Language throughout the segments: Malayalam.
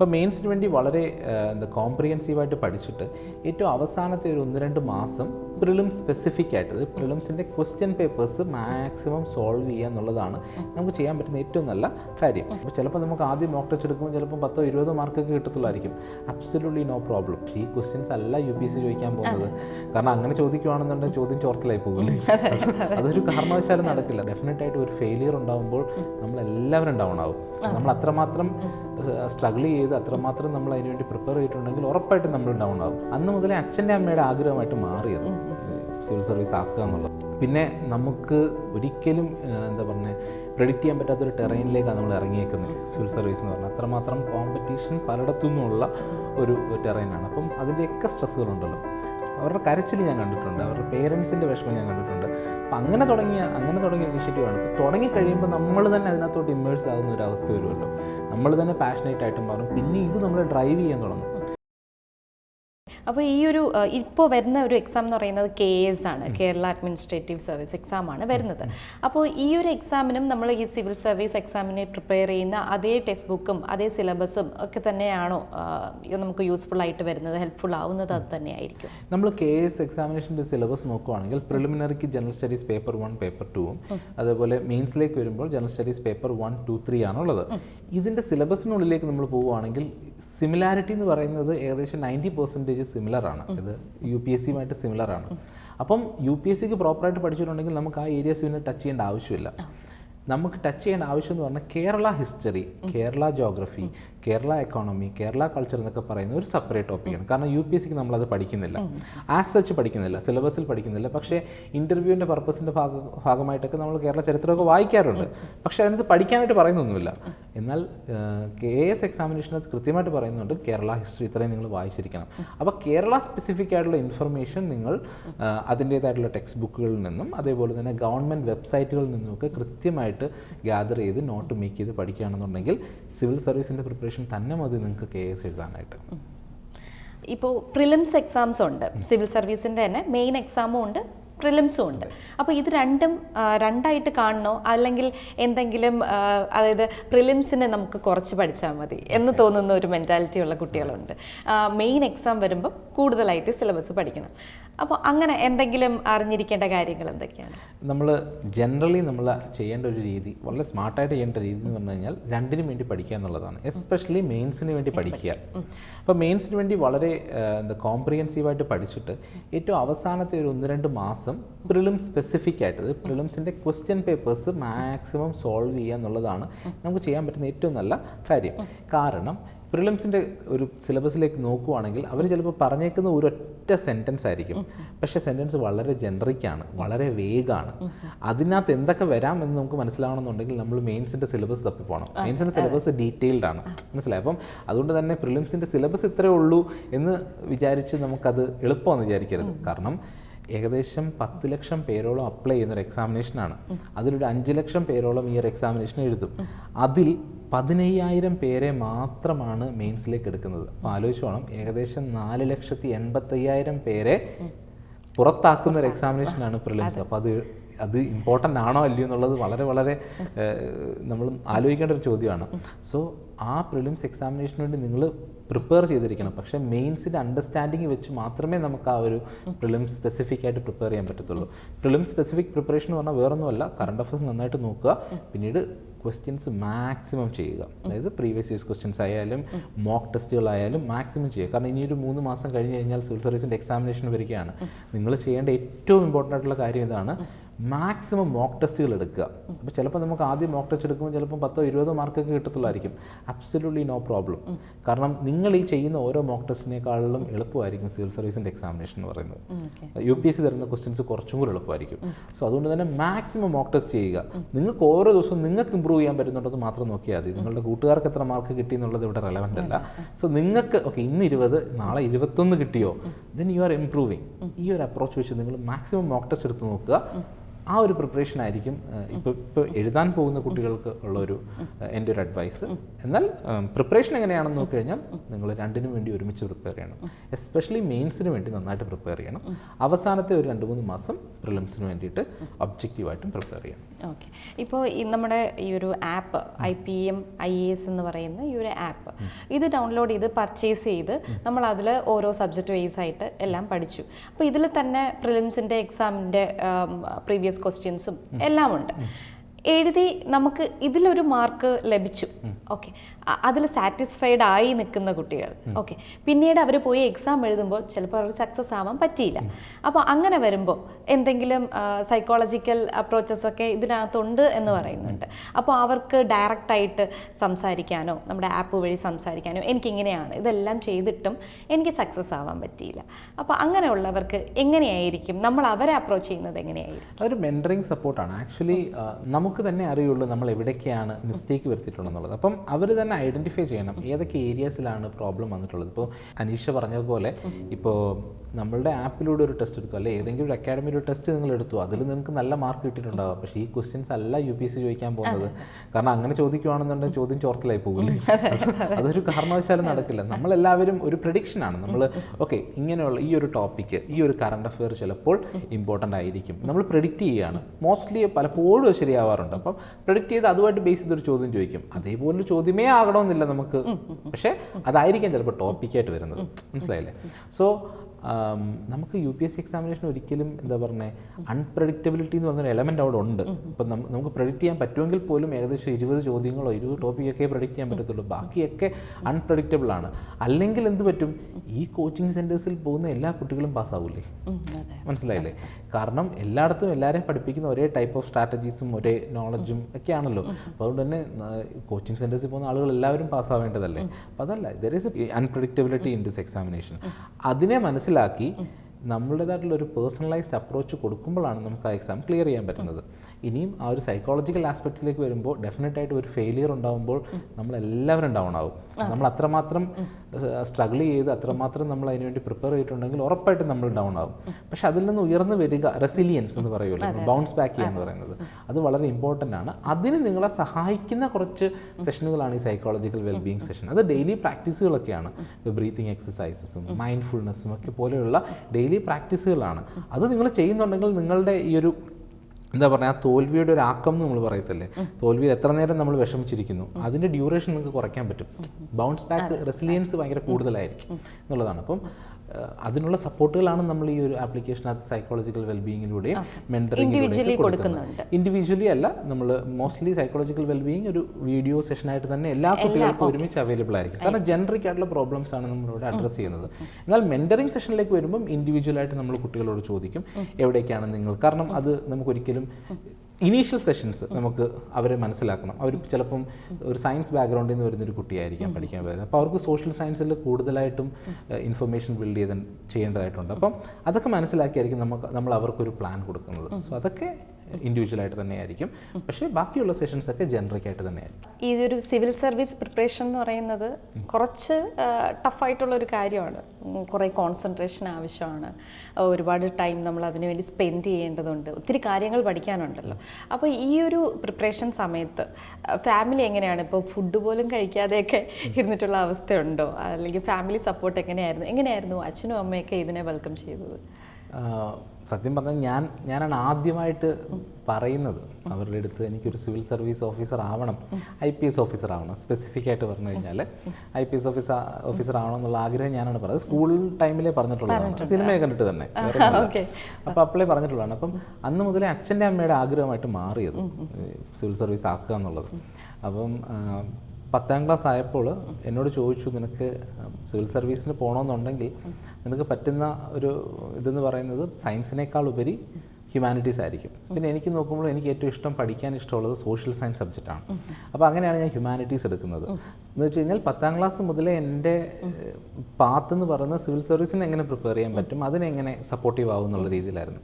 അപ്പോൾ മെയിൻസിന് വേണ്ടി വളരെ എന്താ കോംപ്രിഹെൻസീവായിട്ട് പഠിച്ചിട്ട് ഏറ്റവും അവസാനത്തെ ഒരു ഒന്ന് രണ്ട് മാസം പ്രിലിം സ്പെസിഫിക് ആയിട്ട് അത് പ്രിലിംസിന്റെ ക്വസ്റ്റ്യൻ പേപ്പേഴ്സ് മാക്സിമം സോൾവ് ചെയ്യുക എന്നുള്ളതാണ് നമുക്ക് ചെയ്യാൻ പറ്റുന്ന ഏറ്റവും നല്ല കാര്യം. അപ്പോൾ ചിലപ്പോൾ നമുക്ക് ആദ്യം മോക്ക് ടെസ്റ്റ് എടുക്കുമ്പോൾ ചിലപ്പോൾ പത്തോ ഇരുപതോ മാർക്കൊക്കെ കിട്ടത്തുള്ളായിരിക്കും. അബ്സൊല്യൂട്ട്ലി നോ പ്രോബ്ലം ഈ ക്വസ്റ്റ്യൻസ് അല്ല യു പി എസ് സി ചോദിക്കാൻ പോകുന്നത്. കാരണം അങ്ങനെ ചോദിക്കുകയാണെന്നുണ്ടെങ്കിൽ ചോദ്യം ചോർത്തലായി പോകില്ലേ അതൊരു കാരണവശാലും നടക്കില്ല. ഡെഫിനറ്റ് ആയിട്ട് ഒരു ഫെയിലിയർ ഉണ്ടാകുമ്പോൾ നമ്മളെല്ലാവരും ഡൗൺ ആവും. നമ്മൾ അത്രമാത്രം സ്ട്രഗിൾ ചെയ്ത് അത്രമാത്രം നമ്മൾ അതിനുവേണ്ടി പ്രിപ്പയർ ചെയ്തിട്ടുണ്ടെങ്കിൽ ഉറപ്പായിട്ടും നമ്മൾ ഡൗൺ ആകും. അന്ന് മുതലേ അച്ഛന്റെ അമ്മയുടെ ആഗ്രഹമായിട്ട് മാറിയത്. സിവിൽ സർവീസ് ആക്കുക എന്നുള്ളത്. പിന്നെ നമുക്ക് ഒരിക്കലും എന്താ പറഞ്ഞത് പ്രെഡിക്റ്റ് ചെയ്യാൻ പറ്റാത്തൊരു ടെറൈനിലേക്കാണ് നമ്മൾ ഇറങ്ങിയേക്കുന്നത്. സിവിൽ സർവീസ് എന്ന് പറഞ്ഞാൽ അത്രമാത്രം കോമ്പറ്റീഷൻ പലയിടത്തു നിന്നുള്ള ഒരു ടെറൈനാണ് അപ്പം അതിന്റെയൊക്കെ സ്ട്രെസ്സുകളുണ്ടല്ലോ അവരുടെ കരച്ചിൽ ഞാൻ കണ്ടിട്ടുണ്ട്. അവരുടെ പേരൻസിന്റെ വിഷമം ഞാൻ കണ്ടിട്ടുണ്ട്. അപ്പം അങ്ങനെ തുടങ്ങിയ അങ്ങനെ തുടങ്ങിയ ഇനിഷ്യേറ്റീവാണ് അപ്പോൾ തുടങ്ങിക്കഴിയുമ്പോൾ നമ്മൾ തന്നെ അതിനകത്തോട്ട് ഇമ്മേഴ്സ് ആകുന്ന ഒരു അവസ്ഥ വരുമല്ലോ. നമ്മൾ തന്നെ പാഷനേറ്റ് ആയിട്ടും മാറും. പിന്നെ ഇത് നമ്മൾ ഡ്രൈവ് ചെയ്യാൻ തുടങ്ങും. അപ്പോൾ ഈ ഒരു ഇപ്പോൾ വരുന്ന ഒരു എക്സാം എന്ന് പറയുന്നത് കെ എസ് ആണ്. കേരള അഡ്മിനിസ്ട്രേറ്റീവ് സർവീസ് എക്സാം ആണ് വരുന്നത്. അപ്പോൾ ഈ ഒരു എക്സാമിനും നമ്മൾ ഈ സിവിൽ സർവീസ് എക്സാമിനെ പ്രിപ്പയർ ചെയ്യുന്ന അതേ ടെക്സ്റ്റ് ബുക്കും അതേ സിലബസും ഒക്കെ തന്നെയാണോ നമുക്ക് യൂസ്ഫുൾ ആയിട്ട് വരുന്നത് ഹെൽപ്ഫുൾ ആവുന്നത് അത് തന്നെയായിരിക്കും? നമ്മൾ കെ എസ് എക്സാമിനേഷന്റെ സിലബസ് നോക്കുകയാണെങ്കിൽ പ്രിലിമിനറിക്ക് general studies paper one paper ടുവും അതേപോലെ മെയിൻസിലേക്ക് വരുമ്പോൾ general studies paper one two three ആണുള്ളത് ഇതിന്റെ സിലബസിനുള്ളിലേക്ക് നമ്മൾ പോവുകയാണെങ്കിൽ സിമിലാരിറ്റി എന്ന് പറയുന്നത് ഏകദേശം നയന്റി പെർസെന്റേജ് സിമിലർ ആണ്. ഇത് യു പി എസ് സിയുമായിട്ട് സിമിലർ ആണ്. അപ്പം യു പി എസ് സിക്ക് പ്രോപ്പറായിട്ട് പഠിച്ചിട്ടുണ്ടെങ്കിൽ നമുക്ക് ആ ഏരിയാസ് പിന്നെ ടച്ച് ചെയ്യേണ്ട ആവശ്യമില്ല. നമുക്ക് ടച്ച് ചെയ്യേണ്ട ആവശ്യം എന്ന് പറഞ്ഞാൽ Kerala history Kerala geography Kerala economy Kerala culture എന്നൊക്കെ പറയുന്ന ഒരു സെപ്പറേറ്റ് ടോപ്പിക്കാണ് കാരണം യു പി എസ് സിക്ക് നമ്മളത് പഠിക്കുന്നില്ല. ആസ് സച്ച് പഠിക്കുന്നില്ല. സിലബസിൽ പഠിക്കുന്നില്ല. പക്ഷേ ഇന്റർവ്യൂവിന്റെ പർപ്പസിന്റെ ഭാഗ ഭാഗമായിട്ടൊക്കെ നമ്മൾ കേരള ചരിത്രമൊക്കെ വായിക്കാറുണ്ട്. പക്ഷേ അതിനകത്ത് പഠിക്കാനായിട്ട് പറയുന്നൊന്നുമില്ല. എന്നാൽ കെ എസ് എക്സാമിനേഷനകത്ത് കൃത്യമായിട്ട് പറയുന്നുണ്ട് കേരള ഹിസ്റ്ററി ഇത്രയും നിങ്ങൾ വായിച്ചിരിക്കണം. അപ്പോൾ കേരള സ്പെസിഫിക് ആയിട്ടുള്ള ഇൻഫർമേഷൻ നിങ്ങൾ അതിന്റേതായിട്ടുള്ള ടെക്സ്റ്റ് ബുക്കുകളിൽ നിന്നും അതേപോലെ തന്നെ ഗവൺമെന്റ് വെബ്സൈറ്റുകളിൽ നിന്നുമൊക്കെ കൃത്യമായിട്ട് ഗ്യാദർ ചെയ്ത് നോട്ട് മേക്ക് ചെയ്ത് പഠിക്കുകയാണെന്നുണ്ടെങ്കിൽ സിവിൽ സർവീസിന്റെ പ്രിപ്പറേഷൻ തന്നെ മതി നിങ്ങൾക്ക് കെ എസ് എഴുതാനായിട്ട് ഇപ്പോൾ പ്രിലിംസ് എക്സാംസ് ഉണ്ട്. സിവിൽ സർവീസിന്റെ തന്നെ മെയിൻ എക്സാമും ഉണ്ട് പ്രിലിംസും ഉണ്ട്. അപ്പോൾ ഇത് രണ്ടും രണ്ടായിട്ട് കാണണോ? അല്ലെങ്കിൽ എന്തെങ്കിലും അതായത് പ്രിലിംസിനെ നമുക്ക് കുറച്ച് പഠിച്ചാൽ മതി എന്ന് തോന്നുന്ന ഒരു മെന്റാലിറ്റി ഉള്ള കുട്ടികളുണ്ട്. മെയിൻ എക്സാം വരുമ്പോൾ കൂടുതലായിട്ട് സിലബസ് പഠിക്കണം. അപ്പോൾ അങ്ങനെ എന്തെങ്കിലും അറിഞ്ഞിരിക്കേണ്ട കാര്യങ്ങൾ എന്തൊക്കെയാണ്? നമ്മൾ ജനറലി നമ്മൾ ചെയ്യേണ്ട ഒരു രീതി വളരെ സ്മാർട്ടായിട്ട് ചെയ്യേണ്ട രീതി എന്ന് പറഞ്ഞു കഴിഞ്ഞാൽ രണ്ടിനും വേണ്ടി പഠിക്കുക എന്നുള്ളതാണ്. എസ്പെഷ്യലി മെയിൻസിന് വേണ്ടി പഠിക്കുക. അപ്പോൾ മെയിൻസിന് വേണ്ടി വളരെ എന്താ കോംപ്രിഹെൻസീവായിട്ട് പഠിച്ചിട്ട് ഏറ്റവും അവസാനത്തെ ഒരു ഒന്ന് രണ്ട് മാസം പ്രിലിം സ്പെസിഫിക് ആയിട്ട് പ്രിലിംസിന്റെ ക്വസ്റ്റ്യൻ പേപ്പേഴ്സ് മാക്സിമം സോൾവ് ചെയ്യുക എന്നുള്ളതാണ് നമുക്ക് ചെയ്യാൻ പറ്റുന്ന ഏറ്റവും നല്ല കാര്യം. കാരണം പ്രിലിംസിന്റെ ഒരു സിലബസിലേക്ക് നോക്കുവാണെങ്കിൽ അവർ ചിലപ്പോൾ പറഞ്ഞേക്കുന്ന ഒരൊറ്റ സെന്റൻസ് ആയിരിക്കും. പക്ഷേ സെന്റൻസ് വളരെ ജനറിക്കാണ് വളരെ വേഗാണ്. അതിനകത്ത് എന്തൊക്കെ വരാം എന്ന് നമുക്ക് മനസ്സിലാവണമെന്നുണ്ടെങ്കിൽ നമ്മൾ മെയിൻസിന്റെ സിലബസ് തപ്പിപ്പോണം മെയിൻസിന്റെ സിലബസ് ഡീറ്റെയിൽഡ് ആണ്. മനസ്സിലായി? അപ്പം അതുകൊണ്ട് തന്നെ പ്രിലിംസിന്റെ സിലബസ് ഇത്രയേ ഉള്ളൂ എന്ന് വിചാരിച്ച് നമുക്കത് എളുപ്പമെന്ന് വിചാരിക്കരുത്. കാരണം ഏകദേശം പത്ത് ലക്ഷം പേരോളം അപ്ലൈ ചെയ്യുന്ന ഒരു എക്സാമിനേഷനാണ് അതിലൊരു അഞ്ച് ലക്ഷം പേരോളം ഈ ഒരു എക്സാമിനേഷൻ എഴുതും. അതിൽ പതിനയ്യായിരം പേരെ മാത്രമാണ് മെയിൻസിലേക്ക് എടുക്കുന്നത്. അപ്പോൾ ആലോചിച്ചോണം ഏകദേശം നാല് ലക്ഷത്തി എൺപത്തയ്യായിരം പേരെ പുറത്താക്കുന്ന ഒരു എക്സാമിനേഷനാണ് പ്രിലിംസ് അപ്പോൾ അത് അത് ഇമ്പോർട്ടന്റ് ആണോ അല്ലയോ എന്നുള്ളത് വളരെ വളരെ നമ്മൾ ആലോചിക്കേണ്ട ഒരു ചോദ്യമാണ്. സോ ആ പ്രിലിംസ് എക്സാമിനേഷന് വേണ്ടി നിങ്ങൾ പ്രിപ്പയർ ചെയ്തിരിക്കണം. പക്ഷേ മെയിൻസിന്റെ അണ്ടർസ്റ്റാൻഡിങ് വെച്ച് മാത്രമേ നമുക്ക് ആ ഒരു പ്രിലിം സ്പെസിഫിക് ആയിട്ട് പ്രിപ്പയർ ചെയ്യാൻ പറ്റത്തുള്ളൂ. പ്രിലിം സ്പെസിഫിക് പ്രിപ്പറേഷൻ എന്ന് പറഞ്ഞാൽ വേറൊന്നുമല്ല. കറണ്ട് അഫയേഴ്സ് നന്നായിട്ട് നോക്കുക. പിന്നീട് ക്വസ്റ്റ്യൻസ് മാക്സിമം ചെയ്യുക. അതായത് പ്രീവിയസ് ഇയേഴ്സ് ക്വസ്റ്റ്യൻസ് ആയാലും മോക്ക് ടെസ്റ്റുകളായാലും മാക്സിമം ചെയ്യുക. കാരണം ഇനി ഒരു മൂന്ന് മാസം കഴിഞ്ഞ് കഴിഞ്ഞാൽ സിവിൽ സർവീസിന്റെ എക്സാമിനേഷൻ വരികയാണ്. നിങ്ങൾ ചെയ്യേണ്ട ഏറ്റവും ഇമ്പോർട്ടന്റ് ആയിട്ടുള്ള കാര്യം ഇതാണ്. മാക്സിമം മോക്ക് ടെസ്റ്റുകൾ എടുക്കുക. അപ്പോൾ ചിലപ്പോൾ നമുക്ക് ആദ്യം മോക്ക് ടെസ്റ്റ് എടുക്കുമ്പോൾ ചിലപ്പോൾ പത്തോ ഇരുപതോ മാർക്കൊക്കെ കിട്ടത്തുള്ളായിരിക്കും. അബ്സല്യൂട്ട്ലി നോ പ്രോബ്ലം കാരണം നിങ്ങൾ ഈ ചെയ്യുന്ന ഓരോ മോക്ക് ടെസ്റ്റിനേക്കാളും എളുപ്പമായിരിക്കും സിവിൽ സർവീസിന്റെ എക്സാമിനേഷൻ എന്ന് പറയുന്നത്. യു പി എസ് സി തരുന്ന ക്വസ്റ്റ്യൻസ് കുറച്ചും കൂടി എളുപ്പമായിരിക്കും. സോ അതുകൊണ്ട് തന്നെ മാക്സിമം മോക്ക് ടെസ്റ്റ് ചെയ്യുക. നിങ്ങൾക്ക് ഓരോ ദിവസവും നിങ്ങൾക്ക് ഇമ്പ്രൂവ് ചെയ്യാൻ പറ്റുന്നുണ്ടെന്ന് മാത്രം നോക്കിയാൽ മതി. നിങ്ങളുടെ കൂട്ടുകാർക്ക് എത്ര മാർക്ക് കിട്ടി എന്നുള്ളത് ഇവിടെ റെലവന്റ് അല്ല. സോ നിങ്ങൾക്ക് ഓക്കെ ഇന്ന് ഇരുപത് നാളെ ഇരുപത്തൊന്ന് കിട്ടിയോ? ദെൻ യു ആർ ഇംപ്രൂവിങ് ഈ ഒരു അപ്രോച്ച് വെച്ച് നിങ്ങൾ മാക്സിമം മോക്ക് ടെസ്റ്റ് എടുത്ത് നോക്കുക. ആ ഒരു പ്രിപ്പറേഷൻ ആയിരിക്കും ഇപ്പോൾ ഇപ്പോൾ എഴുതാൻ പോകുന്ന കുട്ടികൾക്ക് ഉള്ള ഒരു എന്റെ ഒരു അഡ്വൈസ് എന്നാൽ പ്രിപ്പറേഷൻ എങ്ങനെയാണെന്ന് നോക്കി കഴിഞ്ഞാൽ നിങ്ങൾ രണ്ടിനും വേണ്ടി ഒരുമിച്ച് പ്രിപ്പയർ ചെയ്യണം. എസ്പെഷ്യലി മെയിൻസിന് വേണ്ടി നന്നായിട്ട് പ്രിപ്പയർ ചെയ്യണം. അവസാനത്തെ ഒരു രണ്ട് മൂന്ന് മാസം പ്രിലിംസിന് വേണ്ടിയിട്ട് ഒബ്ജക്റ്റീവായിട്ടും പ്രിപ്പയർ ചെയ്യണം. ഓക്കെ ഇപ്പോൾ നമ്മുടെ ഈ ഒരു app I P M I A S എന്ന് പറയുന്ന ഈ ഒരു ആപ്പ് ഇത് ഡൗൺലോഡ് ചെയ്ത് പർച്ചേസ് ചെയ്ത് നമ്മൾ അതിൽ ഓരോ സബ്ജക്റ്റ് വൈസ് ആയിട്ട് എല്ലാം പഠിച്ചു. അപ്പോൾ ഇതിൽ തന്നെ പ്രിലിംസിന്റെ എക്സാമിന്റെ പ്രീവിയസ് ക്വസ്റ്റ്യൻസും എല്ലാം ഉണ്ട് എഴുതി നമുക്ക് ഇതിലൊരു മാർക്ക് ലഭിച്ചു. ഓക്കെ. അതിൽ സാറ്റിസ്ഫൈഡ് ആയി നിൽക്കുന്ന കുട്ടികൾ. ഓക്കെ. പിന്നീട് അവർ പോയി എക്സാം എഴുതുമ്പോൾ ചിലപ്പോൾ അവർ സക്സസ് ആവാൻ പറ്റിയില്ല. അപ്പോൾ അങ്ങനെ വരുമ്പോൾ എന്തെങ്കിലും സൈക്കോളജിക്കൽ അപ്രോച്ചസ് ഒക്കെ ഇതിനകത്തുണ്ട് എന്ന് പറയുന്നുണ്ട്. അപ്പോൾ അവർക്ക് ഡയറക്റ്റായിട്ട് സംസാരിക്കാനോ നമ്മുടെ ആപ്പ് വഴി സംസാരിക്കാനോ എനിക്കിങ്ങനെയാണ്. ഇതെല്ലാം ചെയ്തിട്ടും എനിക്ക് സക്സസ് ആവാൻ പറ്റിയില്ല. അപ്പോൾ അങ്ങനെയുള്ളവർക്ക് എങ്ങനെയായിരിക്കും? നമ്മൾ അവരെ അപ്രോച്ച് ചെയ്യുന്നത് എങ്ങനെയായിരിക്കും? അതൊരു മെന്ററിങ് സപ്പോർട്ടാണ് ആക്ച്വലി നമുക്ക് തന്നെ അറിയുള്ളൂ നമ്മൾ എവിടേക്കാണ് മിസ്റ്റേക്ക് വരുത്തിയിട്ടുണ്ടെന്നുള്ളത്. അപ്പം അവർ തന്നെ ഐഡന്റിഫൈ ചെയ്യണം ഏതൊക്കെ ഏരിയാസിലാണ് പ്രോബ്ലം വന്നിട്ടുള്ളത്. ഇപ്പോൾ അനീഷ പറഞ്ഞതുപോലെ ഇപ്പോൾ നമ്മളുടെ ആപ്പിലൂടെ ഒരു ടെസ്റ്റ് എടുത്തു അല്ലെ ഏതെങ്കിലും ഒരു അക്കാഡമിയിൽ ഒരു ടെസ്റ്റ് നിങ്ങൾ എടുത്തു അതിൽ നിങ്ങൾക്ക് നല്ല മാർക്ക് കിട്ടിയിട്ടുണ്ടാവും. പക്ഷേ ഈ ക്വസ്റ്റ്യൻസ് അല്ല യു പി എസ് സി ചോദിക്കാൻ പോകുന്നത്. കാരണം അങ്ങനെ ചോദിക്കുവാണെന്നുണ്ടെങ്കിൽ ചോദ്യം ചോർത്തലായി പോകില്ലേ? അതൊരു കാരണവശാലും നടക്കില്ല. നമ്മളെല്ലാവരും ഒരു പ്രഡിക്ഷൻ ആണ്. നമ്മൾ ഓക്കെ ഇങ്ങനെയുള്ള ഈ ഒരു ടോപ്പിക്ക് ഈ ഒരു കറണ്ട് അഫെയർ ചിലപ്പോൾ ഇമ്പോർട്ടന്റ് ആയിരിക്കും. നമ്മൾ പ്രെഡിക്റ്റ് ചെയ്യുകയാണ് മോസ്റ്റ്ലി പലപ്പോഴും അത് ശരിയാവാറുണ്ട് അപ്പം പ്രെഡിക്റ്റ് ചെയ്ത് അതുമായിട്ട് ബേസ് ചെയ്തൊരു ചോദ്യം ചോദിക്കും. അതേപോലെ ചോദ്യമേ ആകണമെന്നില്ല നമുക്ക്. പക്ഷേ അതായിരിക്കാം ചിലപ്പോൾ ടോപ്പിക്കായിട്ട് വരുന്നത്. മനസ്സിലായില്ലേ? സോ നമുക്ക് U P S C examination ഒരിക്കലും എന്താ പറയുക അൺപ്രഡിക്റ്റബിലിറ്റി എന്ന് പറഞ്ഞൊരു എലമെന്റ് അവിടെ ഉണ്ട്. ഇപ്പം നം- നമുക്ക് പ്രഡിക്റ്റ് ചെയ്യാൻ പറ്റുമെങ്കിൽ പോലും ഏകദേശം ഇരുപത് ചോദ്യങ്ങളോ ഇരുപത് ടോപ്പിക്കൊക്കെ പ്രഡിക്റ്റ് ചെയ്യാൻ പറ്റത്തുള്ളൂ. ബാക്കിയൊക്കെ അൺപ്രഡിക്റ്റബിൾ ആണ്. അല്ലെങ്കിൽ എന്ത് പറ്റും ഈ കോച്ചിങ് സെന്റേഴ്സിൽ പോകുന്ന എല്ലാ കുട്ടികളും പാസ്സാവൂലേ മനസ്സിലായില്ലേ? കാരണം എല്ലായിടത്തും എല്ലാവരെയും പഠിപ്പിക്കുന്ന ഒരേ ടൈപ്പ് ഓഫ് സ്ട്രാറ്റജീസും ഒരേ നോളജും ഒക്കെയാണല്ലോ. അപ്പോൾ അതുകൊണ്ട് തന്നെ കോച്ചിങ് സെന്റേഴ്സിൽ പോകുന്ന ആളുകൾ എല്ലാവരും പാസ്സാവേണ്ടതല്ലേ അപ്പോൾ അതല്ല there is unpredictability in this examination അതിനെ മനസ്സിലാക്കി നമ്മളുടേതായിട്ടുള്ള ഒരു പേഴ്സണലൈസ്ഡ് അപ്രോച്ച് കൊടുക്കുമ്പോഴാണ് നമുക്ക് ആ എക്സാം ക്ലിയർ ചെയ്യാൻ പറ്റുന്നത്. ഇനിയും ആ ഒരു സൈക്കോളജിക്കൽ ആസ്പെക്ട്സിലേക്ക് വരുമ്പോൾ ഡെഫിനറ്റ് ആയിട്ട് ഒരു ഫെയിലിയർ ഉണ്ടാകുമ്പോൾ നമ്മൾ എല്ലാവരും ഡൗൺ ആവും നമ്മൾ അത്രമാത്രം സ്ട്രഗിൾ ചെയ്ത് അത്രമാത്രം നമ്മൾ അതിനുവേണ്ടി പ്രിപ്പയർ ചെയ്തിട്ടുണ്ടെങ്കിൽ ഉറപ്പായിട്ടും നമ്മൾ ഡൗൺ ആവും. പക്ഷെ അതിൽ നിന്ന് ഉയർന്നു വരിക റെസിലിയൻസ് എന്ന് പറയുമല്ലോ ബൗൺസ് ബാക്ക് ചെയ്യുക എന്ന് പറയുന്നത്. അത് വളരെ ഇമ്പോർട്ടന്റ് ആണ്. അതിന് നിങ്ങളെ സഹായിക്കുന്ന കുറച്ച് സെഷനുകളാണ് ഈ സൈക്കോളജിക്കൽ വെൽബീയിങ് സെഷൻ അത് ഡെയിലി പ്രാക്ടീസുകളൊക്കെയാണ് ബ്രീത്തിങ് എക്സസൈസസും മൈൻഡ്ഫുൾനെസ്സും ഒക്കെ പോലെയുള്ള ഡെയിലി പ്രാക്ടീസുകളാണ് അത് നിങ്ങൾ ചെയ്യുന്നുണ്ടെങ്കിൽ നിങ്ങളുടെ ഈ ഒരു എന്താ പറയുക ആ തോൽവിയുടെ ഒരു ആക്കം എന്ന് നമ്മൾ പറയത്തില്ലേ? തോൽവിയിൽ എത്ര നേരം നമ്മൾ വിഷമിച്ചിരിക്കുന്നു? അതിന്റെ ഡ്യൂറേഷൻ നിങ്ങൾക്ക് കുറയ്ക്കാൻ പറ്റും. ബൗൺസ് ബാക്ക് റെസിലിയൻസ് ഭയങ്കര കൂടുതലായിരിക്കും എന്നുള്ളതാണ്. അപ്പം അതിനുള്ള സപ്പോർട്ടുകളാണ് നമ്മൾ ഈ ഒരു ആപ്ലിക്കേഷനകത്ത് സൈക്കോളജിക്കൽ വെൽബീങ്ങിലൂടെ കൊടുക്കുന്നത്. കൊടുക്കുന്നുണ്ട്. ഇൻഡിവിജ്വലി അല്ല നമ്മൾ മോസ്റ്റ്ലി സൈക്കോളജിക്കൽ വെൽബീയിങ് ഒരു വീഡിയോ സെഷനായിട്ട് തന്നെ എല്ലാ കുട്ടികൾക്കും ഒരുമിച്ച് അവൈലബിൾ ആയിരിക്കും. കാരണം ജനറിക് ആയിട്ടുള്ള പ്രോബ്ലംസ് ആണ് നമ്മളിവിടെ അഡ്രസ്സ് ചെയ്യുന്നത്. എന്നാൽ മെന്ററിംഗ് സെഷനിലേക്ക് വരുമ്പം ഇൻഡിവിജ്വലായിട്ട് നമ്മൾ കുട്ടികളോട് ചോദിക്കും എവിടേക്കാണ് നിങ്ങൾ? കാരണം അത് നമുക്കൊരിക്കലും ഇനീഷ്യൽ സെഷൻസ് നമുക്ക് അവരെ മനസ്സിലാക്കണം. അവർ ചിലപ്പം ഒരു സയൻസ് ബാക്ക്ഗ്രൗണ്ടിൽ നിന്ന് വരുന്നൊരു കുട്ടിയായിരിക്കാം പഠിക്കാൻ വരുന്നത്. അപ്പോൾ അവർക്ക് സോഷ്യൽ സയൻസിൽ കൂടുതലായിട്ടും ഇൻഫർമേഷൻ ബിൽഡ് ചെയ്ത് ചെയ്യേണ്ടതായിട്ടുണ്ട്. അപ്പം അതൊക്കെ മനസ്സിലാക്കിയായിരിക്കും നമുക്ക് നമ്മൾ അവർക്കൊരു പ്ലാൻ കൊടുക്കുന്നത് സോ അതൊക്കെ ഇൻഡിവിജ്വൽ ആയിട്ട് തന്നെയായിരിക്കും. പക്ഷേ ബാക്കിയുള്ള സെഷൻസ് ഒക്കെ ജനറിക് ആയിട്ട് തന്നെയായിരിക്കും. ഈ ഒരു സിവിൽ സർവീസ് പ്രിപ്പറേഷൻ എന്ന് പറയുന്നത് കുറച്ച് ടഫായിട്ടുള്ള ഒരു കാര്യമാണ്. കുറേ കോൺസെൻട്രേഷൻ ആവശ്യമാണ്. ഒരുപാട് ടൈം നമ്മൾ അതിനുവേണ്ടി സ്പെൻഡ് ചെയ്യേണ്ടതുണ്ട്. ഒത്തിരി കാര്യങ്ങൾ പഠിക്കാനുണ്ടല്ലോ. അപ്പോൾ ഈ ഒരു പ്രിപ്പറേഷൻ സമയത്ത് ഫാമിലി എങ്ങനെയാണ്? ഇപ്പോൾ ഫുഡ് പോലും കഴിക്കാതെയൊക്കെ ഇരുന്നിട്ടുള്ള അവസ്ഥയുണ്ടോ? അല്ലെങ്കിൽ ഫാമിലി സപ്പോർട്ട് എങ്ങനെയായിരുന്നു? എങ്ങനെയായിരുന്നു അച്ഛനും അമ്മയൊക്കെ ഇതിനെ വെൽക്കം ചെയ്തത്? സത്യം പറഞ്ഞാൽ ഞാൻ ഞാനാണ് ആദ്യമായിട്ട് പറയുന്നത്. അവരുടെ അടുത്ത് എനിക്കൊരു സിവിൽ സർവീസ് ഓഫീസർ ആവണം ഐ പി എസ് ഓഫീസർ ആവണം സ്പെസിഫിക് ആയിട്ട് പറഞ്ഞു കഴിഞ്ഞാൽ I P S officer officer ആവണം എന്നുള്ള ആഗ്രഹം ഞാനാണ് പറയുന്നത് സ്കൂൾ ടൈമിലേ പറഞ്ഞിട്ടുള്ളതാണ്. സിനിമയെ കണ്ടിട്ട് തന്നെ. അപ്പോൾ അപ്പോഴേ പറഞ്ഞിട്ടുള്ളതാണ്. അപ്പം അന്ന് മുതലേ അച്ഛന്റെ അമ്മയുടെ ആഗ്രഹമായിട്ട് മാറിയത് സിവിൽ സർവീസ് ആക്കുക എന്നുള്ളത്. അപ്പം പത്താം ക്ലാസ് ആയപ്പോൾ എന്നോട് ചോദിച്ചു നിനക്ക് സിവിൽ സർവീസിന് പോകണമെന്നുണ്ടെങ്കിൽ നിനക്ക് പറ്റുന്ന ഒരു ഇതെന്ന് പറയുന്നത് സയൻസിനേക്കാൾ ഉപരി ഹ്യൂമാനിറ്റീസ് ആയിരിക്കും. പിന്നെ എനിക്ക് നോക്കുമ്പോൾ എനിക്ക് ഏറ്റവും ഇഷ്ടം പഠിക്കാൻ ഇഷ്ടമുള്ളത് സോഷ്യൽ സയൻസ് സബ്ജക്റ്റാണ് അപ്പോൾ അങ്ങനെയാണ് ഞാൻ ഹ്യൂമാനിറ്റീസ് എടുക്കുന്നത്. എന്ന് വെച്ച് കഴിഞ്ഞാൽ പത്താം ക്ലാസ് മുതലേ എന്റെ പാത്ത് എന്ന് പറയുന്നത് സിവിൽ സർവീസിന് എങ്ങനെ പ്രിപ്പയർ ചെയ്യാൻ പറ്റും അതിനെങ്ങനെ സപ്പോർട്ടീവ് ആവും എന്നുള്ള രീതിയിലായിരുന്നു.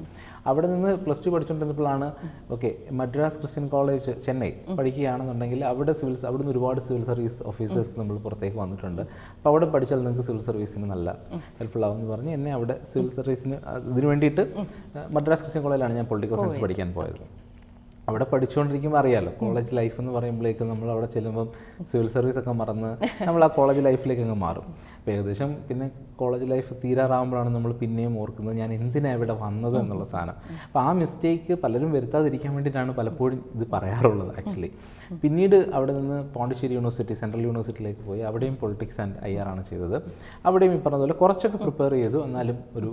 അവിടെ നിന്ന് plus two പഠിച്ചുകൊണ്ടിരുന്നപ്പോഴാണ് okay Madras Christian College Chennai പഠിക്കുകയാണെന്നുണ്ടെങ്കിൽ അവിടെ സിവിൽ അവിടെ നിന്ന് ഒരുപാട് സിവിൽ സർവീസ് ഓഫീസേഴ്സ് നമ്മൾ പുറത്തേക്ക് വന്നിട്ടുണ്ട്. അപ്പോൾ അവിടെ പഠിച്ചാൽ നിങ്ങൾക്ക് സിവിൽ സർവീസിന് നല്ല ഹെൽപ്ഫുൾ ആവും എന്ന് പറഞ്ഞ് എന്നെ അവിടെ സിവിൽ സർവീസിന് ഇതിനു വേണ്ടിയിട്ട് മദ്രാസ് ക്രിസ്ത്യൻ കോളേജ് തിരുവണ്ണാമലയിലാണ് ഞാൻ പൊളിറ്റിക്കൽ സയൻസ് പഠിക്കാൻ പോയത്. അവിടെ പഠിച്ചുകൊണ്ടിരിക്കുമ്പോൾ അറിയാമല്ലോ കോളേജ് ലൈഫ് എന്ന് പറയുമ്പോഴേക്കും നമ്മൾ അവിടെ ചെല്ലുമ്പം സിവിൽ സർവീസ് ഒക്കെ മറന്ന് നമ്മൾ ആ കോളേജ് ലൈഫിലേക്ക് അങ്ങ് മാറും. അപ്പോൾ ഏകദേശം പിന്നെ കോളേജ് ലൈഫ് തീരാറാകുമ്പോഴാണ് നമ്മൾ പിന്നെയും ഓർക്കുന്നത് ഞാൻ എന്തിനാണ് ഇവിടെ വന്നത് എന്നുള്ള സാധനം. അപ്പോൾ ആ മിസ്റ്റേക്ക് പലരും വരുത്താതിരിക്കാൻ വേണ്ടിയിട്ടാണ് പലപ്പോഴും ഇത് പറയാറുള്ളത് ആക്ച്വലി. പിന്നീട് അവിടെ നിന്ന് പോണ്ടിശ്ശേരി യൂണിവേഴ്സിറ്റി സെൻട്രൽ യൂണിവേഴ്സിറ്റിയിലേക്ക് പോയി. അവിടെയും പൊളിറ്റിക്സ് ആൻഡ് ഐ ആർ ആണ് ചെയ്തത്. അവിടെയും ഈ പറഞ്ഞതുപോലെ കുറച്ചൊക്കെ പ്രിപ്പയർ ചെയ്തു. എന്നാലും ഒരു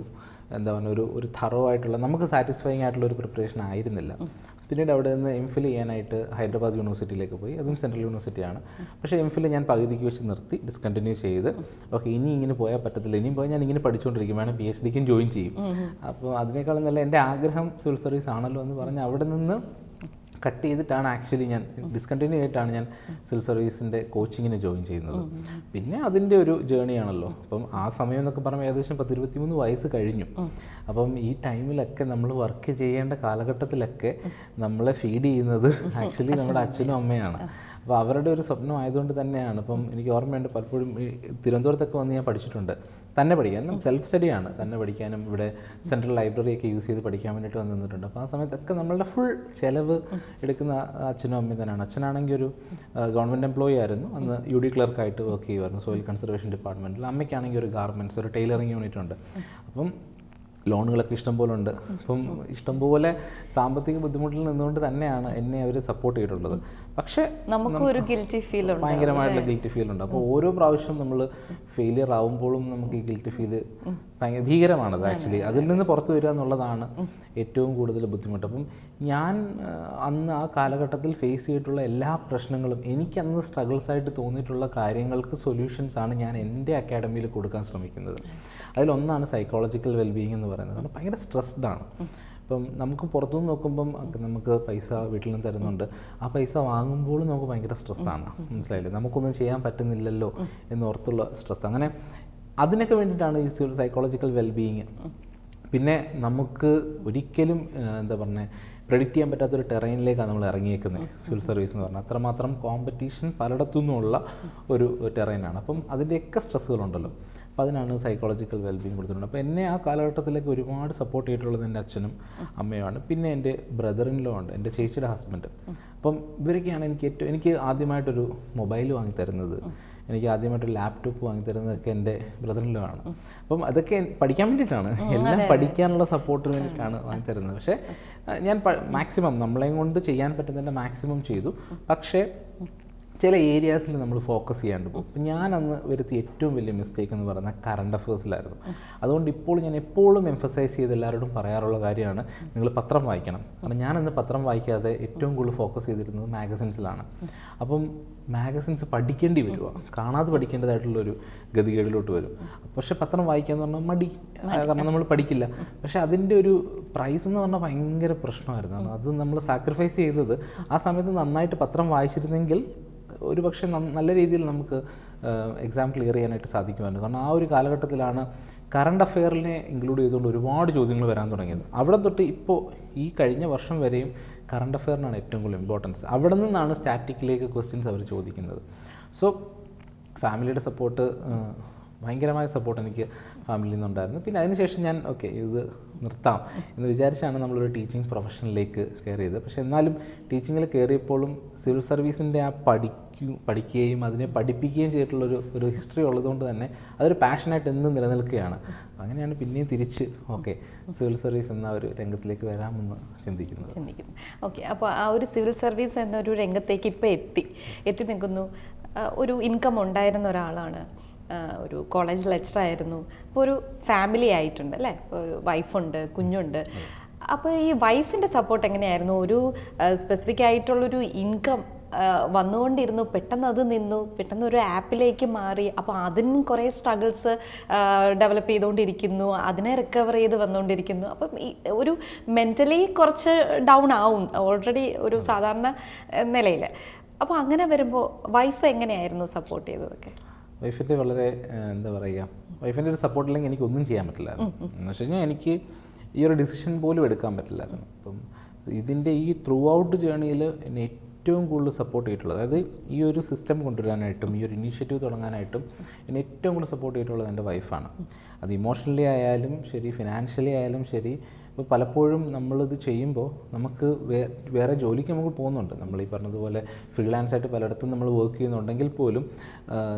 എന്താ പറയുക ഒരു ഒരു തറോ ആയിട്ടുള്ള നമുക്ക് സാറ്റിസ്ഫൈങ് ആയിട്ടുള്ള ഒരു പ്രിപ്പറേഷൻ ആയിരുന്നില്ല. പിന്നീട് അവിടെ നിന്ന് എം ഫിൽ ചെയ്യാനായിട്ട് ഹൈദരാബാദ് യൂണിവേഴ്സിറ്റിയിലേക്ക് പോയി. അതും സെൻട്രൽ യൂണിവേഴ്സിറ്റിയാണ്. പക്ഷേ എം ഫിൽ ഞാൻ പകുതിക്ക് വെച്ച് നിർത്തി ഡിസ്കണ്ടിന്യൂ ചെയ്ത്. ഓക്കെ ഇനി ഇങ്ങനെ പോയാൽ പറ്റത്തില്ല. ഇനിയും പോയാൽ ഞാൻ ഇങ്ങനെ പഠിച്ചുകൊണ്ടിരിക്കും. വേണം പി എച്ച് ഡിക്കും ജോയിൻ ചെയ്യും. അപ്പോൾ അതിനേക്കാളും നല്ല എന്റെ ആഗ്രഹം സിവിൽ സർവീസ് ആണല്ലോ എന്ന് പറഞ്ഞ് അവിടെ നിന്ന് കട്ട് ചെയ്തിട്ടാണ് ആക്ച്വലി ഞാൻ ഡിസ്കണ്ടിന്യൂ ആയിട്ടാണ് ഞാൻ സിവിൽ സർവീസിന്റെ കോച്ചിങ്ങിന് ജോയിൻ ചെയ്യുന്നത്. പിന്നെ അതിന്റെ ഒരു ജേണിയാണല്ലോ അപ്പം ആ സമയം എന്നൊക്കെ പറയുമ്പോൾ ഏകദേശം പത്ത് ഇരുപത്തിമൂന്ന് വയസ്സ് കഴിഞ്ഞു. അപ്പം ഈ ടൈമിലൊക്കെ നമ്മൾ വർക്ക് ചെയ്യേണ്ട കാലഘട്ടത്തിലൊക്കെ നമ്മളെ ഫീഡ് ചെയ്യുന്നത് ആക്ച്വലി നമ്മുടെ അച്ഛനും അമ്മയാണ്. അപ്പോൾ അവരുടെ ഒരു സ്വപ്നം ആയതുകൊണ്ട് തന്നെയാണ്. ഇപ്പം എനിക്ക് ഓർമ്മയുണ്ട് പലപ്പോഴും ഈ തിരുവനന്തപുരത്തൊക്കെ വന്ന് ഞാൻ പഠിച്ചിട്ടുണ്ട്. തന്നെ പഠിക്കാൻ സെൽഫ് സ്റ്റഡിയാണ് തന്നെ പഠിക്കാനും ഇവിടെ സെൻട്രൽ ലൈബ്രറി ഒക്കെ യൂസ് ചെയ്ത് പഠിക്കാൻ വേണ്ടിയിട്ട് വന്ന് നിന്നിട്ടുണ്ട്. അപ്പോൾ ആ സമയത്തൊക്കെ നമ്മളുടെ ഫുൾ ചിലവ് എടുക്കുന്ന അച്ഛനും അമ്മയും തന്നെയാണ്. അച്ഛനാണെങ്കിൽ ഒരു ഗവൺമെന്റ് എംപ്ലോയി ആയിരുന്നു. അന്ന് യു ഡി ക്ലർക്കായിട്ട് വർക്ക് ചെയ്യുമായിരുന്നു. സോയിൽ കൺസർവേഷൻ ഡിപ്പാർട്ട്മെന്റിൽ അമ്മയ്ക്കാണെങ്കിൽ ഒരു ഗാർമെന്റ്സ് ഒരു ടൈലറിങ് യൂണിറ്റ് ഉണ്ട്. അപ്പം ലോണുകളൊക്കെ ഇഷ്ടംപോലെ ഉണ്ട് അപ്പം ഇഷ്ടംപോലെ സാമ്പത്തിക ബുദ്ധിമുട്ടിൽ നിന്നുകൊണ്ട് തന്നെയാണ് എന്നെ അവർ സപ്പോർട്ട് ചെയ്തിട്ടുള്ളത്. പക്ഷേ നമുക്ക് ഒരു ഗിൽറ്റി ഫീൽ ഉണ്ട്. ഭയങ്കരമായിട്ടുള്ള ഗിൽറ്റി ഫീൽ ഉണ്ട്. അപ്പോൾ ഓരോ പ്രാവശ്യം നമ്മൾ ഫെയിലിയർ ആവുമ്പോഴും നമുക്ക് ഈ ഗിൽറ്റി ഫീൽ ഭയങ്കര ഭീകരമാണത് ആക്ച്വലി അതിൽ നിന്ന് പുറത്തു വരിക എന്നുള്ളതാണ് ഏറ്റവും കൂടുതൽ ബുദ്ധിമുട്ട്. അപ്പം ഞാൻ അന്ന് ആ കാലഘട്ടത്തിൽ ഫേസ് ചെയ്തിട്ടുള്ള എല്ലാ പ്രശ്നങ്ങളും എനിക്ക് അന്ന് സ്ട്രഗിൾസ് ആയിട്ട് തോന്നിയിട്ടുള്ള കാര്യങ്ങൾക്ക് സൊല്യൂഷൻസ് ആണ് ഞാൻ എന്റെ അക്കാഡമിയിൽ കൊടുക്കാൻ ശ്രമിക്കുന്നത്. അതിലൊന്നാണ് സൈക്കോളജിക്കൽ വെൽബീയിങ് എന്ന് പറയുന്നത്. കാരണം ഭയങ്കര സ്ട്രെസ്ഡ് ആണ്. ഇപ്പം നമുക്ക് പുറത്തുനിന്ന് നോക്കുമ്പം നമുക്ക് പൈസ വീട്ടിൽ നിന്ന് തരുന്നുണ്ട്. ആ പൈസ വാങ്ങുമ്പോഴും നമുക്ക് ഭയങ്കര സ്ട്രെസ്സാണ് മനസ്സിലായില്ലേ? നമുക്കൊന്നും ചെയ്യാൻ പറ്റുന്നില്ലല്ലോ എന്നോർത്തുള്ള സ്ട്രെസ് അങ്ങനെ അതിനൊക്കെ വേണ്ടിയിട്ടാണ് ഈ സൈക്കോളജിക്കൽ വെൽബീയിങ് പിന്നെ നമുക്ക് ഒരിക്കലും എന്താ പറഞ്ഞത് പ്രെഡിക്റ്റ് ചെയ്യാൻ പറ്റാത്തൊരു ടെറൈനിലേക്കാണ് നമ്മൾ ഇറങ്ങിയേക്കുന്നത്. സിവിൽ സർവീസ് എന്ന് പറഞ്ഞാൽ. അത്രമാത്രം കോമ്പറ്റീഷൻ പലയിടത്തു നിന്നുള്ള ഒരു ടെറൈനാണ് അപ്പം അതിന്റെയൊക്കെ സ്ട്രെസ്സുകളുണ്ടല്ലോ അപ്പം അതിനാണ് സൈക്കോളജിക്കൽ വെൽബീങ് കൊടുത്തിട്ടുണ്ട് അപ്പോൾ എന്നെ ആ കാലഘട്ടത്തിലേക്ക് ഒരുപാട് സപ്പോർട്ട് ചെയ്തിട്ടുള്ളത് എന്റെ അച്ഛനും അമ്മയുമാണ്. പിന്നെ എന്റെ ബ്രദറിനിലോ ഉണ്ട്. എന്റെ ചേച്ചിയുടെ ഹസ്ബൻഡ് അപ്പം ഇവരൊക്കെയാണ് എനിക്ക് ഏറ്റവും എനിക്ക് ആദ്യമായിട്ടൊരു മൊബൈൽ വാങ്ങി തരുന്നത്. എനിക്ക് ആദ്യമായിട്ട് ലാപ്ടോപ്പ് വാങ്ങിത്തരുന്നതൊക്കെ എന്റെ ബ്രദറിനിലോ ആണ്. അപ്പം അതൊക്കെ പഠിക്കാൻ വേണ്ടിയിട്ടാണ്. എല്ലാം പഠിക്കാനുള്ള സപ്പോർട്ടിന് വേണ്ടിയിട്ടാണ് വാങ്ങിത്തരുന്നത്. പക്ഷേ ഞാൻ മാക്സിമം നമ്മളെയും കൊണ്ട് ചെയ്യാൻ പറ്റുന്നതിന്റെ മാക്സിമം ചെയ്തു. പക്ഷേ ചില ഏരിയാസിൽ നമ്മൾ ഫോക്കസ് ചെയ്യാണ്ട് പോകും. ഞാൻ അന്ന് വരുത്തിയ ഏറ്റവും വലിയ മിസ്റ്റേക്ക് എന്ന് പറയുന്നത് കറണ്ട് അഫേഴ്സിലായിരുന്നു അതുകൊണ്ട് ഇപ്പോൾ ഞാൻ എപ്പോഴും എംഫസൈസ് ചെയ്ത് എല്ലാവരോടും പറയാറുള്ള കാര്യമാണ് നിങ്ങൾ പത്രം വായിക്കണം. കാരണം ഞാനന്ന് പത്രം വായിക്കാതെ ഏറ്റവും കൂടുതൽ ഫോക്കസ് ചെയ്തിരുന്നത് മാഗസിൻസിലാണ് അപ്പം മാഗസിൻസ് പഠിക്കേണ്ടി വരിക കാണാതെ പഠിക്കേണ്ടതായിട്ടുള്ളൊരു ഗതികേടിലോട്ട് വരും. പക്ഷേ പത്രം വായിക്കാന്ന് പറഞ്ഞാൽ മടി. കാരണം നമ്മൾ പഠിക്കില്ല. പക്ഷേ അതിന്റെ ഒരു പ്രൈസ് എന്ന് പറഞ്ഞാൽ ഭയങ്കര പ്രശ്നമായിരുന്നു. അത് നമ്മൾ സാക്രിഫൈസ് ചെയ്തത് ആ സമയത്ത് നന്നായിട്ട് പത്രം വായിച്ചിരുന്നെങ്കിൽ ഒരു പക്ഷേ നല്ല രീതിയിൽ നമുക്ക് എക്സാം ക്ലിയർ ചെയ്യാനായിട്ട് സാധിക്കുമായിരുന്നു. കാരണം ആ ഒരു കാലഘട്ടത്തിലാണ് കറണ്ട് അഫെയറിനെ ഇൻക്ലൂഡ് ചെയ്തുകൊണ്ട് ഒരുപാട് ചോദ്യങ്ങൾ വരാൻ തുടങ്ങിയത്. അവിടെ തൊട്ട് ഇപ്പോൾ ഈ കഴിഞ്ഞ വർഷം വരെയും കറണ്ട് അഫെയറിനാണ് ഏറ്റവും കൂടുതൽ ഇമ്പോർട്ടൻസ് അവിടെ നിന്നാണ് സ്റ്റാറ്റിക്കിലേക്ക് ക്വസ്റ്റ്യൻസ് അവർ ചോദിക്കുന്നത്. സോ ഫാമിലിയുടെ സപ്പോർട്ട് ഭയങ്കരമായ സപ്പോർട്ട് എനിക്ക് ഫാമിലിയിൽ നിന്നുണ്ടായിരുന്നു. പിന്നെ അതിനുശേഷം ഞാൻ ഓക്കെ ഇത് നിർത്താം എന്ന് വിചാരിച്ചാണ് നമ്മളൊരു ടീച്ചിങ് പ്രൊഫഷനിലേക്ക് കയറിയത്. പക്ഷെ എന്നാലും ടീച്ചിങ്ങിൽ കയറിയപ്പോഴും സിവിൽ സർവീസിന്റെ ആ പഠിക്കും പഠിക്കുകയും അതിനെ പഠിപ്പിക്കുകയും ചെയ്തിട്ടുള്ളൊരു ഒരു ഹിസ്റ്ററി ഉള്ളതുകൊണ്ട് തന്നെ അതൊരു പാഷനായിട്ട് എന്നും നിലനിൽക്കുകയാണ്. അങ്ങനെയാണ് പിന്നെയും തിരിച്ച് ഓക്കെ സിവിൽ സർവീസ് എന്ന ഒരു രംഗത്തിലേക്ക് വരാമെന്ന് ചിന്തിക്കുന്നു ചിന്തിക്കുന്നു. ഓക്കെ അപ്പോൾ ആ ഒരു സിവിൽ സർവീസ് എന്നൊരു രംഗത്തേക്ക് ഇപ്പോൾ എത്തി. എത്തി നിൽക്കുന്നു ഒരു ഇൻകം ഉണ്ടായിരുന്ന ഒരാളാണ്. ഒരു കോളേജ് ലെക്ചർ ആയിരുന്നു. അപ്പോൾ ഒരു ഫാമിലി ആയിട്ടുണ്ട് അല്ലേ? വൈഫുണ്ട് കുഞ്ഞുണ്ട്. അപ്പോൾ ഈ വൈഫിന്റെ സപ്പോർട്ട് എങ്ങനെയായിരുന്നു? ഒരു സ്പെസിഫിക് ആയിട്ടുള്ളൊരു ഇൻകം വന്നുകൊണ്ടിരുന്നു പെട്ടെന്ന് അത് നിന്നു പെട്ടെന്ന് ഒരു ആപ്പിലേക്ക് മാറി. അപ്പോൾ അതിനും കുറേ സ്ട്രഗിൾസ് ഡെവലപ്പ് ചെയ്തുകൊണ്ടിരിക്കുന്നു അതിനെ റിക്കവർ ചെയ്ത് വന്നുകൊണ്ടിരിക്കുന്നു. അപ്പം ഒരു മെന്റലി കുറച്ച് ഡൗൺ ആവും ഓൾറെഡി ഒരു സാധാരണ നിലയിൽ അപ്പോൾ അങ്ങനെ വരുമ്പോൾ വൈഫ് എങ്ങനെയായിരുന്നു സപ്പോർട്ട് ചെയ്തതൊക്കെ? വൈഫിന്റെ വളരെ എന്താ പറയുക വൈഫിന്റെ ഒരു സപ്പോർട്ട് ഇല്ലെങ്കിൽ എനിക്കൊന്നും ചെയ്യാൻ പറ്റില്ലായിരുന്നു. എന്ന് വെച്ച് കഴിഞ്ഞാൽ എനിക്ക് ഈ ഒരു ഡിസിഷൻ പോലും എടുക്കാൻ പറ്റില്ലായിരുന്നു. അപ്പം ഇതിന്റെ ഈ ത്രൂ ഔട്ട് ജേണിയിൽ എന്നെ ഏറ്റവും കൂടുതൽ സപ്പോർട്ട് ചെയ്തിട്ടുള്ളത് അതായത് ഈ ഒരു സിസ്റ്റം കൊണ്ടുവരാനായിട്ടും ഈ ഒരു ഇനീഷ്യേറ്റീവ് തുടങ്ങാനായിട്ടും എന്നെ ഏറ്റവും കൂടുതൽ സപ്പോർട്ട് ചെയ്തിട്ടുള്ളത് എന്റെ വൈഫാണ് അത് ഇമോഷണലി ആയാലും ശരി ഫിനാൻഷ്യലി ആയാലും ശരി ഇപ്പോൾ പലപ്പോഴും നമ്മളിത് ചെയ്യുമ്പോൾ നമുക്ക് വേറെ ജോലിക്ക് നമുക്ക് പോകുന്നുണ്ട്. നമ്മൾ ഈ പറഞ്ഞതുപോലെ ഫ്രീലാൻസ് ആയിട്ട് പലയിടത്തും നമ്മൾ വർക്ക് ചെയ്യുന്നുണ്ടെങ്കിൽ പോലും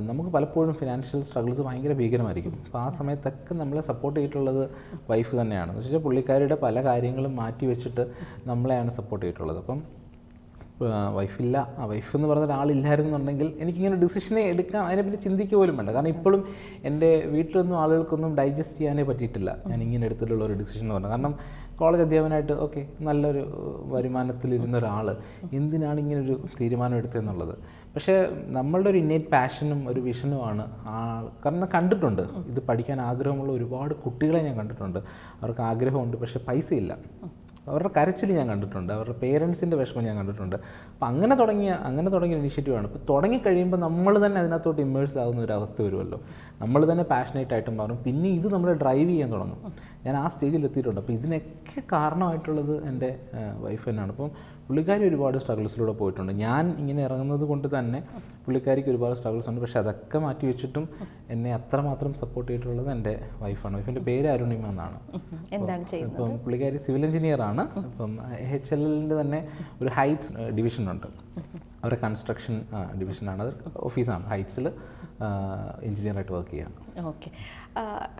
നമുക്ക് പലപ്പോഴും ഫിനാൻഷ്യൽ സ്ട്രഗിൾസ് ഭയങ്കര ഭീകരമായിരിക്കും. അപ്പോൾ ആ സമയത്തൊക്കെ നമ്മളെ സപ്പോർട്ട് ചെയ്തിട്ടുള്ളത് വൈഫ് തന്നെയാണ്. എന്ന് വെച്ചാൽ പുള്ളിക്കാരിയുടെ പല കാര്യങ്ങളും മാറ്റി വെച്ചിട്ട് നമ്മളെയാണ് സപ്പോർട്ട് ചെയ്തിട്ടുള്ളത്. അപ്പം വൈഫില്ല ആ വൈഫ് എന്ന് പറഞ്ഞ ഒരാളില്ലായിരുന്നുണ്ടെങ്കിൽ എനിക്കിങ്ങനെ ഡിസിഷനെ എടുക്കാൻ അതിനെപ്പറ്റി ചിന്തിക്കുക പോലും വേണ്ട. കാരണം ഇപ്പോഴും എന്റെ വീട്ടിലൊന്നും ആളുകൾക്കൊന്നും ഡൈജസ്റ്റ് ചെയ്യാനേ പറ്റിയിട്ടില്ല. ഞാൻ ഇങ്ങനെ എടുത്തിട്ടുള്ള ഒരു ഡിസിഷൻ എന്ന് പറഞ്ഞത്. കാരണം കോളേജ് അധ്യാപനമായിട്ട് ഓക്കെ നല്ലൊരു വരുമാനത്തിലിരുന്ന ഒരാൾ എന്തിനാണ് ഇങ്ങനെ ഒരു തീരുമാനം എടുത്തതെന്നുള്ളത്? പക്ഷേ നമ്മളുടെ ഒരു ഇന്നേറ്റ് പാഷനും ഒരു വിഷനുമാണ് ആ കാരണം കണ്ടിട്ടുണ്ട്. ഇത് പഠിക്കാൻ ആഗ്രഹമുള്ള ഒരുപാട് കുട്ടികളെ ഞാൻ കണ്ടിട്ടുണ്ട്. അവർക്ക് ആഗ്രഹമുണ്ട് പക്ഷേ പൈസയില്ല. അവരുടെ കരച്ചിൽ ഞാൻ കണ്ടിട്ടുണ്ട് അവരുടെ പേരൻസിന്റെ വിഷമം ഞാൻ കണ്ടിട്ടുണ്ട്. അപ്പോൾ അങ്ങനെ തുടങ്ങിയ അങ്ങനെ തുടങ്ങിയ ഇനിഷ്യേറ്റീവാണ്. ഇപ്പോൾ തുടങ്ങി കഴിയുമ്പോൾ നമ്മൾ തന്നെ അതിനകത്തോട്ട് ഇമ്മേഴ്സ് ആകുന്ന ഒരു അവസ്ഥ വരുമല്ലോ. നമ്മൾ തന്നെ പാഷനേറ്റ് ആയിട്ട് മാറും. പിന്നെ ഇത് നമ്മൾ ഡ്രൈവ് ചെയ്യാൻ തുടങ്ങും. ഞാൻ ആ സ്റ്റേജിൽ എത്തിയിട്ടുണ്ട്. അപ്പോൾ ഇതിനൊക്കെ കാരണമായിട്ടുള്ളത് എന്റെ വൈഫ് തന്നെയാണ്. അപ്പം പുള്ളിക്കാരി ഒരുപാട് സ്ട്രഗിൾസിലൂടെ പോയിട്ടുണ്ട്. ഞാൻ ഇങ്ങനെ ഇറങ്ങുന്നത് കൊണ്ട് തന്നെ പുള്ളിക്കാരിക്ക് ഒരുപാട് സ്ട്രഗിൾസ് ഉണ്ട്. പക്ഷേ അതൊക്കെ മാറ്റി വെച്ചിട്ടും എന്നെ അത്രമാത്രം സപ്പോർട്ട് ചെയ്തിട്ടുള്ളത് എന്റെ വൈഫാണ് വൈഫിന്റെ പേര് അരുണിമ എന്നാണ്. എന്താണ് ചെയ്യുന്നത്? ഇപ്പം പുള്ളിക്കാരി സിവിൽ എഞ്ചിനീയർ ആണ്. അപ്പം എച്ച് എൽ എല്ലിന്റെ തന്നെ ഒരു ഹൈറ്റ്സ് ഡിവിഷനുണ്ട് അവരുടെ കൺസ്ട്രക്ഷൻ ഡിവിഷനാണ് അത് ഓഫീസാണ് ഹൈറ്റ്സിൽ എഞ്ചിനീയറായിട്ട് വർക്ക് ചെയ്യാണ് ഓക്കെ.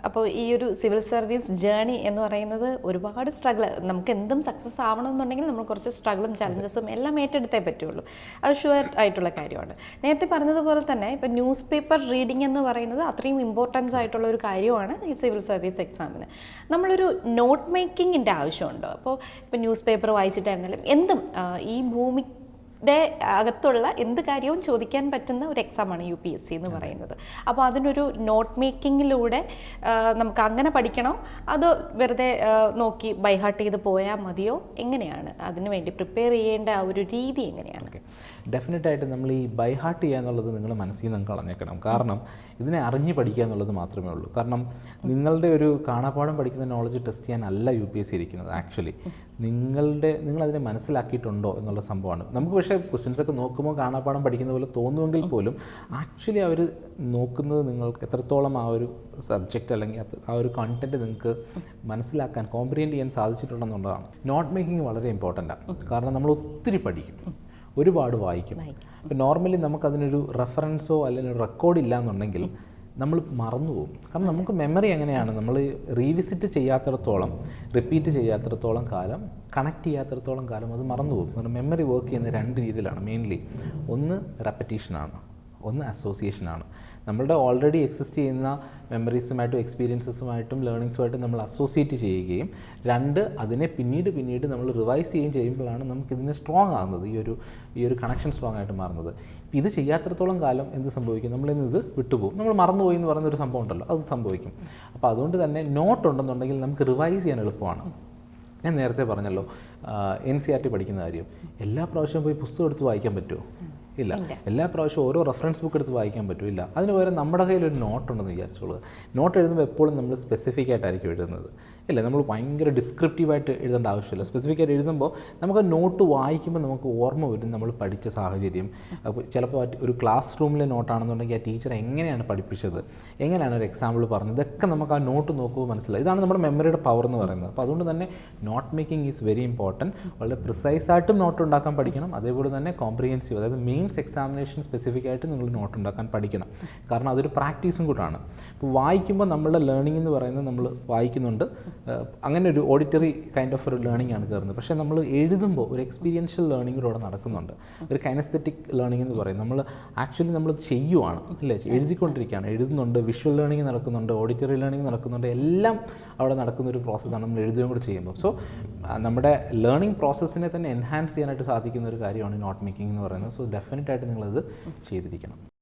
അപ്പോൾ ഈ ഒരു സിവിൽ സർവീസ് ജേണി എന്ന് പറയുന്നത് ഒരുപാട് സ്ട്രഗിൾ നമുക്ക് എന്തും സക്സസ് ആവണമെന്നുണ്ടെങ്കിൽ നമ്മൾ കുറച്ച് സ്ട്രഗിളും ചലഞ്ചസും എല്ലാം ഏറ്റെടുത്തേ പറ്റുള്ളൂ. അത് ഷുവർ ആയിട്ടുള്ള കാര്യമാണ്. നേരത്തെ പറഞ്ഞതുപോലെ തന്നെ ഇപ്പം ന്യൂസ് പേപ്പർ റീഡിംഗ് എന്ന് പറയുന്നത് അത്രയും ഇമ്പോർട്ടൻസ് ആയിട്ടുള്ള ഒരു കാര്യമാണ് ഈ സിവിൽ സർവീസ് എക്സാമിന്. നമ്മളൊരു നോട്ട് മേക്കിങ്ങിന്റെ ആവശ്യമുണ്ടോ. അപ്പോൾ ഇപ്പം ന്യൂസ് പേപ്പർ വായിച്ചിട്ടായിരുന്നാലും എന്തും ഈ ഭൂമി യുടെ അകത്തുള്ള എന്ത് കാര്യവും ചോദിക്കാൻ പറ്റുന്ന ഒരു എക്സാമാണ് യു പി എസ് സി എന്ന് പറയുന്നത്. അപ്പോൾ അതിനൊരു നോട്ട് മേക്കിങ്ങിലൂടെ നമുക്ക് അങ്ങനെ പഠിക്കണോ. അതോ വെറുതെ നോക്കി ബൈഹാർട്ട് ചെയ്ത് പോയാൽ മതിയോ? എങ്ങനെയാണ്? അതിനു വേണ്ടി പ്രിപ്പയർ ചെയ്യേണ്ട ആ ഒരു രീതി എങ്ങനെയാണ്? ഡെഫിനറ്റായിട്ട് നമ്മൾ ഈ ബൈഹാർട്ട് ചെയ്യുക എന്നുള്ളത് നിങ്ങൾ മനസ്സിൽ നിന്ന് കളഞ്ഞേക്കണം. കാരണം ഇതിനെ അറിഞ്ഞ് പഠിക്കുക എന്നുള്ളത് മാത്രമേ ഉള്ളൂ. കാരണം നിങ്ങളുടെ ഒരു കാണാപ്പാടം പഠിക്കുന്ന നോളജ് ടെസ്റ്റ് ചെയ്യാനല്ല യു പി എസ് സി ഇരിക്കുന്നത് ആക്ച്വലി നിങ്ങളുടെ നിങ്ങളതിനെ മനസ്സിലാക്കിയിട്ടുണ്ടോ എന്നുള്ള സംഭവമാണ്. നമുക്ക് പക്ഷേ ക്വസ്റ്റ്യൻസ് ഒക്കെ നോക്കുമ്പോൾ കാണാപ്പാടം പഠിക്കുന്ന പോലെ തോന്നുമെങ്കിൽ പോലും ആക്ച്വലി അവർ നോക്കുന്നത് നിങ്ങൾക്ക് എത്രത്തോളം ആ ഒരു സബ്ജക്റ്റ് അല്ലെങ്കിൽ ആ ഒരു കണ്ടന്റ് നിങ്ങൾക്ക് മനസ്സിലാക്കാൻ കോംപ്രിഹെൻഡ് ചെയ്യാൻ സാധിച്ചിട്ടുണ്ടെന്നുള്ളതാണ്. നോട്ട് മേക്കിംഗ് വളരെ ഇമ്പോർട്ടന്റ് ആണ് കാരണം നമ്മൾ ഒത്തിരി പഠിക്കും. ഒരുപാട് വായിക്കും. ഇപ്പം നോർമലി നമുക്കതിനൊരു റെഫറൻസോ അല്ലെങ്കിൽ ഒരു റെക്കോർഡ് ഇല്ല എന്നുണ്ടെങ്കിൽ നമ്മൾ മറന്നുപോകും. കാരണം നമുക്ക് മെമ്മറി എങ്ങനെയാണ്? നമ്മൾ റീവിസിറ്റ് ചെയ്യാത്തിടത്തോളം റിപ്പീറ്റ് ചെയ്യാത്തിടത്തോളം കാലം കണക്ട് ചെയ്യാത്തിടത്തോളം കാലം അത് മറന്നുപോകും. കാരണം മെമ്മറി വർക്ക് ചെയ്യുന്ന രണ്ട് രീതിയിലാണ് മെയിൻലി ഒന്ന് റെപ്പറ്റീഷനാണ് ഒന്ന് അസോസിയേഷനാണ് നമ്മളുടെ ഓൾറെഡി എക്സിസ്റ്റ് ചെയ്യുന്ന മെമ്മറീസുമായിട്ടും എക്സ്പീരിയൻസസുമായിട്ടും ലേണിങ്സുമായിട്ടും നമ്മൾ അസോസിയേറ്റ് ചെയ്യുകയും രണ്ട് അതിനെ പിന്നീട് പിന്നീട് നമ്മൾ റിവൈസ് ചെയ്യുകയും ചെയ്യുമ്പോഴാണ് നമുക്ക് സ്ട്രോങ് ആകുന്നത്. ഈ ഒരു ഈ ഒരു കണക്ഷൻ സ്ട്രോങ് ആയിട്ട് മാറുന്നത്. ഇത് ചെയ്യാത്തിടത്തോളം കാലം എന്ത് സംഭവിക്കും? നമ്മളിന്ന് ഇത് വിട്ടുപോകും. നമ്മൾ മറന്നുപോയി എന്ന് പറയുന്ന ഒരു സംഭവം ഉണ്ടല്ലോ അത് സംഭവിക്കും. അപ്പോൾ അതുകൊണ്ട് തന്നെ നോട്ട് ഉണ്ടെന്നുണ്ടെങ്കിൽ നമുക്ക് റിവൈസ് ചെയ്യാൻ എളുപ്പമാണ്. ഞാൻ നേരത്തെ പറഞ്ഞല്ലോ എൻ സി ആർ ടി പഠിക്കുന്ന കാര്യം. എല്ലാ പ്രാവശ്യവും പോയി പുസ്തകം എടുത്ത് വായിക്കാൻ പറ്റുമോ? ഇല്ല. എല്ലാ പ്രാവശ്യവും ഓരോ റെഫറൻസ് ബുക്ക് എടുത്ത് വായിക്കാൻ പറ്റില്ല അതിന് പകരം നമ്മുടെ കയ്യിൽ ഒരു നോട്ട് ഉണ്ടെന്ന് വിചാരിച്ചോളൂ. നോട്ട് എഴുതുമ്പോൾ എപ്പോഴും നമ്മൾ സ്പെസിഫിക് ആയിട്ടായിരിക്കും എഴുതുന്നത്. ഇല്ല നമ്മൾ ഭയങ്കര ഡിസ്ക്രിപ്റ്റീവായിട്ട് എഴുതേണ്ട ആവശ്യമില്ല. സ്പെസിഫിക് ആയിട്ട് എഴുതുമ്പോൾ നമുക്ക് നോട്ട് വായിക്കുമ്പോൾ നമുക്ക് ഓർമ്മ വരും നമ്മൾ പഠിച്ച സാഹചര്യം. അപ്പോൾ ചിലപ്പോൾ ഒരു ക്ലാസ് റൂമിലെ നോട്ടാണെന്നുണ്ടെങ്കിൽ ആ ടീച്ചർ എങ്ങനെയാണ് പഠിപ്പിച്ചത്? എങ്ങനെയാണ് ഒരു എക്സാമ്പിൾ പറഞ്ഞത്? ഇതൊക്കെ നമുക്ക് ആ നോട്ട് നോക്കുമ്പോൾ മനസ്സിലായി ഇതാണ് നമ്മുടെ മെമ്മറിയുടെ പവർ എന്ന് പറയുന്നത്. അപ്പോൾ അതുകൊണ്ട് തന്നെ note making is very important വളരെ പ്രിസൈസ് ആയിട്ടും നോട്ട് ഉണ്ടാക്കാൻ പഠിക്കണം. അതേപോലെ തന്നെ കോംപ്രിഹെൻസീവ് അതായത് മെയിൻസ് എക്സാമിനേഷൻ സ്പെസിഫിക് ആയിട്ട് നിങ്ങൾ നോട്ട് ഉണ്ടാക്കാൻ പഠിക്കണം. കാരണം അതൊരു പ്രാക്ടീസും കൂടാണ്. ഇപ്പോൾ വായിക്കുമ്പോൾ നമ്മളുടെ ലേണിംഗ് എന്ന് പറയുന്നത് നമ്മൾ വായിക്കുന്നുണ്ട്. അങ്ങനെ ഒരു ഓഡിറ്ററി കൈൻഡ് ഓഫ് ഒരു ലേണിംഗ് ആണ് കയറുന്നത്. പക്ഷേ നമ്മൾ എഴുതുമ്പോൾ ഒരു എക്സ്പീരിയൻഷ്യൽ ലേണിങ്ങിലൂടെ നടക്കുന്നുണ്ട്. ഒരു കൈനസ്തെറ്റിക് ലേണിംഗ് എന്ന് പറയും. നമ്മൾ ആക്ച്വലി നമ്മൾ ചെയ്യുവാണ്. അല്ലേ? എഴുതിക്കൊണ്ടിരിക്കുകയാണ്. എഴുതുന്നുണ്ട് വിഷ്വൽ ലേണിംഗ് നടക്കുന്നുണ്ട് ഓഡിറ്ററി ലേണിംഗ് നടക്കുന്നുണ്ട്. എല്ലാം അവിടെ നടക്കുന്ന ഒരു പ്രോസസ്സാണ് നമ്മൾ എഴുതുകയും കൂടെ ചെയ്യുമ്പോൾ. സോ നമ്മുടെ ലേണിംഗ് പ്രോസസ്സിനെ തന്നെ എൻഹാൻസ് ചെയ്യാനായിട്ട് സാധിക്കുന്ന ഒരു കാര്യമാണ് നോട്ട് മേക്കിംഗ് എന്ന് പറയുന്നത്. സോ ഡെഫിനറ്റ് ആയിട്ട് നിങ്ങളത് ചെയ്തിരിക്കണം.